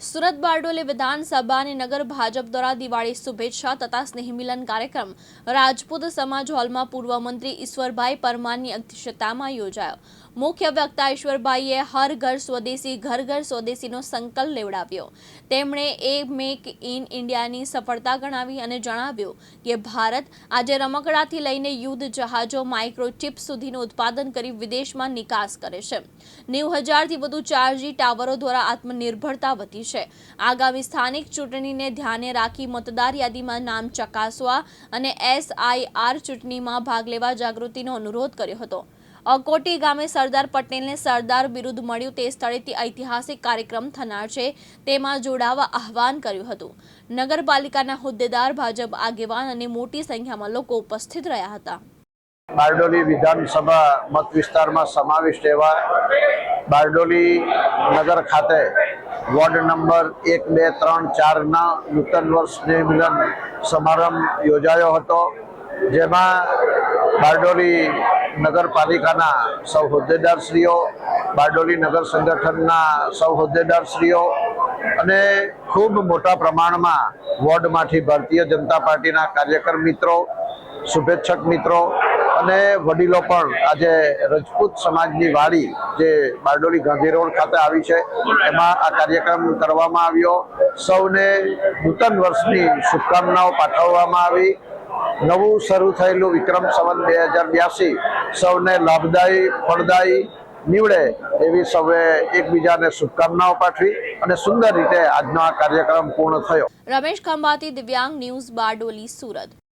સુરત બારડોલી વિધાનસભા અને નગર ભાજપ દ્વારા દિવાળી શુભેચ્છા તથા સ્નેહ મિલન કાર્યક્રમ રાજપૂત સમાજ હોલમાં પૂર્વ મંત્રી ઈશ્વરભાઈ પરમારની અધ્યક્ષતામાં યોજાયો. મુખ્ય વક્તા ઈશ્વરભાઈએ હર ઘર સ્વદેશી, ઘર ઘર સ્વદેશીનો સંકલ્પ લેવડાવ્યો. તેમણે એ મેક ઇન ઇન્ડિયાની સફળતા ગણાવી અને જણાવ્યું કે ભારત આજે રમકડાથી લઈને યુદ્ધ જહાજો માઇક્રોચિપ સુધીનું ઉત્પાદન કરી વિદેશમાં નિકાસ કરે છે. નેવું હજારથી વધુ ચારજી ટાવરો દ્વારા આત્મનિર્ભરતા વધી છે. આગામી સ્થાનિક ચૂંટણીને ધ્યાને રાખી મતદાર યાદીમાં નામ ચકાસવા અને એસઆઈઆર ચૂંટણીમાં ભાગ લેવા જાગૃતિનો અનુરોધ કર્યો હતો. અકોટી ગામે સરદાર પટેલને સરદાર બિરુદ મળ્યું તે સ્થળેથી ઐતિહાસિક કાર્યક્રમ થનાર છે. તેમાં જોડાવા આહવાન કર્યું હતું. નગરપાલિકાના હોદ્દેદાર, ભાજપ આગેવાન અને મોટી સંખ્યામાં લોકો ઉપસ્થિત રહ્યા હતા. બારડોલી વિધાનસભા મત વિસ્તારમાં સમાવિષ્ટ એવા બારડોલી નગર ખાતે વોર્ડ નંબર એક, બે, ત્રણ, ચારના નૂતન વર્ષ મિલન સમારંભ યોજાયો હતો. જેમાં બારડોલી નગરપાલિકાના સૌ હોદ્દેદારશ્રીઓ બારડોલી નગર સંગઠનના સૌ હોદ્દેદારશ્રીઓ અને ખૂબ મોટા પ્રમાણમાં વોર્ડમાંથી ભારતીય જનતા પાર્ટીના કાર્યકર મિત્રો, શુભેચ્છક મિત્રો અને વડીલો પણ આજે રજપૂત સમાજની વાડી જે બારડોલી ગાંધી રોડ ખાતે આવી છે, એમાં આ કાર્યક્રમ કરવામાં આવ્યો. સૌને નૂતન વર્ષની શુભકામનાઓ પાઠવવામાં આવી. નવું શરૂ થયેલું વિક્રમ સંવત બે હજાર બ્યાસી. સૌને લાભદાયી, ફળદાયી નીવડે એવી સૌએ એકબીજાને શુભકામનાઓ પાઠવી અને સુંદર રીતે આજનો આ કાર્યક્રમ પૂર્ણ થયો. રમેશ ખંભાતી, દિવ્યાંગ ન્યૂઝ બારડોલી, સુરત.